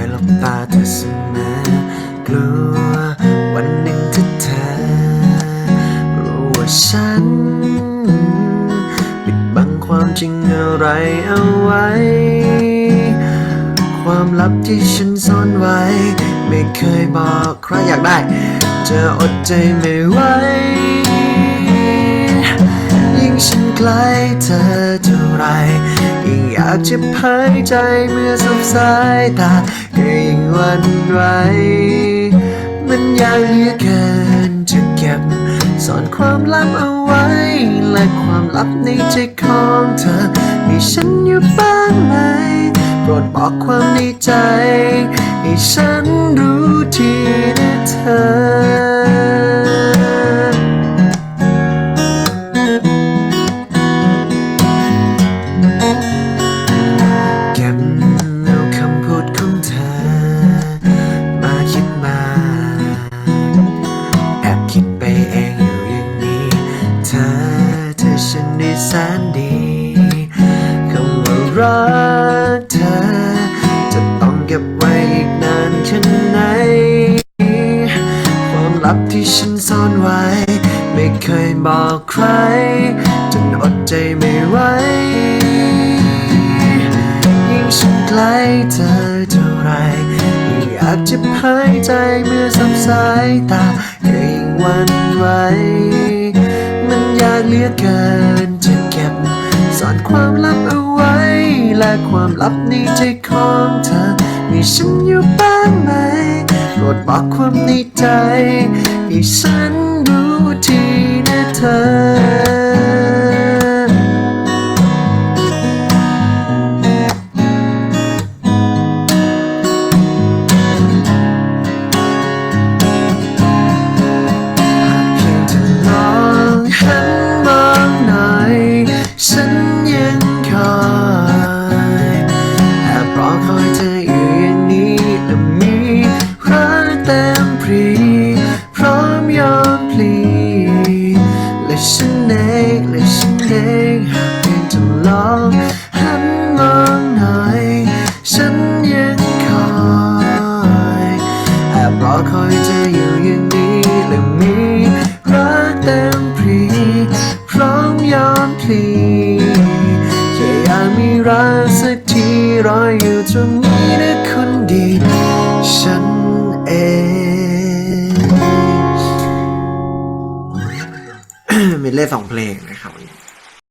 อยหลบตาเธอเสมอกลัววันหนึ่งถ้าเธอรู้ว่าฉัน ปิดบังความจริงอะไรเอาไว้ ความลับที่ฉันซ่อนไว้ ไม่เคยบอกใครอยากได้เธออดใจไม่ไหวยิ่งฉันใกล้เธอเท่าไร ยิ่งอยากจะเผยใจเมื่อสบสายตาก็ยิ่งวันไหวมันยากเหลือเกินจะเก็บซ่อนความลับเอาไว้ และความลับในใจของเธอมีฉันอยู่บ้างไหมโปรดบอกความในใจ ให้ฉันรู้ทีนะเธอ รักเธอ จะต้องเก็บไว้อีกนานแค่ไหน ความลับที่ฉันซ่อนไว้ ไม่เคยบอกใคร จนอดใจไม่ไหว ยิ่งฉันใกล้เธอเท่าไรยิ่งอยากจะเผยใจเมื่อสับสายตาก็ยิ่งวันไหวมันยากเหลือเกิน ความลับในใจของเธอ มีฉันอยู่บ้างไหมโปรดบอกความในใจให้ฉัน ค่อยากมีรักสักทีรออยู่ตรงนี้นะคนดี ฉันเองมีเล่นสองเพลง